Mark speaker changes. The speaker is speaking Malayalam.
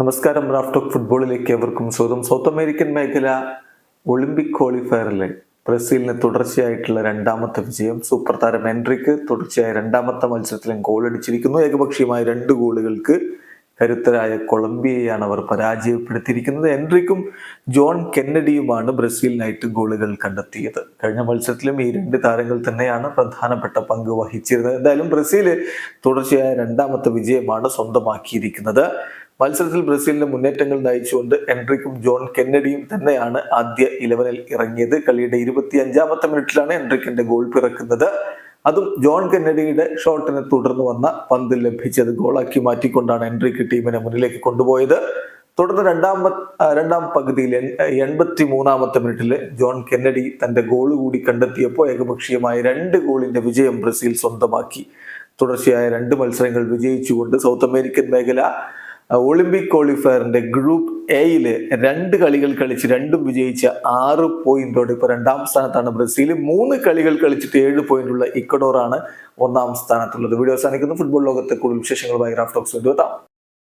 Speaker 1: നമസ്കാരം റാഫ്റ്റോക്ക് ഫുട്ബോളിലേക്ക് ഏവർക്കും സ്വാഗതം. സൗത്ത് അമേരിക്കൻ മേഖല ഒളിമ്പിക് ക്വാളിഫയറിലെ ബ്രസീലിന് തുടർച്ചയായിട്ടുള്ള രണ്ടാമത്തെ വിജയം. സൂപ്പർ താരം എൻട്രിക്ക് തുടർച്ചയായ രണ്ടാമത്തെ മത്സരത്തിലും ഗോൾ അടിച്ചിരിക്കുന്നു. ഏകപക്ഷീയമായ രണ്ട് ഗോളുകൾക്ക് കരുത്തരായ കൊളംബിയയാണ് അവർ പരാജയപ്പെടുത്തിയിരിക്കുന്നത്. എൻട്രിക്കും ജോൺ കെന്നഡിയുമാണ് ബ്രസീലിനായിട്ട് ഗോളുകൾ കണ്ടെത്തിയത്. കഴിഞ്ഞ മത്സരത്തിലും ഈ രണ്ട് താരങ്ങൾ തന്നെയാണ് പ്രധാനപ്പെട്ട പങ്ക് വഹിച്ചിരുന്നത്. എന്തായാലും ബ്രസീൽ തുടർച്ചയായ രണ്ടാമത്തെ വിജയമാണ് സ്വന്തമാക്കിയിരിക്കുന്നത്. മത്സരത്തിൽ ബ്രസീലിന്റെ മുന്നേറ്റങ്ങൾ നയിച്ചുകൊണ്ട് എൻട്രിക്കും ജോൺ കെന്നഡിയും തന്നെയാണ് ആദ്യ ഇലവനിൽ ഇറങ്ങിയത്. കളിയുടെ ഇരുപത്തി അഞ്ചാമത്തെ മിനിറ്റിലാണ് എൻട്രിക്കിന്റെ ഗോൾ പിറക്കുന്നത്. അതും ജോൺ കെന്നഡിയുടെ ഷോട്ടിനെ തുടർന്ന് വന്ന പന്ത് ലഭിച്ചത് ഗോളാക്കി മാറ്റിക്കൊണ്ടാണ് എൻട്രിക്ക് ടീമിനെ മുന്നിലേക്ക് കൊണ്ടുപോയത്. തുടർന്ന് രണ്ടാമ രണ്ടാം പകുതിയിൽ എൺപത്തി മൂന്നാമത്തെ മിനിറ്റിൽ ജോൺ കെന്നഡി തന്റെ ഗോൾ കൂടി കണ്ടെത്തിയപ്പോൾ ഏകപക്ഷീയമായ രണ്ട് ഗോളിന്റെ വിജയം ബ്രസീൽ സ്വന്തമാക്കി. തുടർച്ചയായ രണ്ട് മത്സരങ്ങൾ വിജയിച്ചുകൊണ്ട് സൗത്ത് അമേരിക്കൻ മേഖല ഒളിമ്പിക് ക്വാളിഫയറിന്റെ ഗ്രൂപ്പ് എയിൽ രണ്ട് കളികൾ കളിച്ച് രണ്ടും വിജയിച്ച ആറ് പോയിന്റോടെ ഇപ്പൊ രണ്ടാം സ്ഥാനത്താണ് ബ്രസീൽ മൂന്ന് കളികൾ കളിച്ചിട്ട് ഏഴ് പോയിന്റുള്ള ഇക്കഡോറാണ് ഒന്നാം സ്ഥാനത്തുള്ളത്. വീഡിയോ അവസാനിക്കുന്നു. ഫുട്ബോൾ ലോകത്തെ കൂടുതൽ വിശേഷങ്ങളുമായി റാഫ്റ്റോക്സ് എത്താം.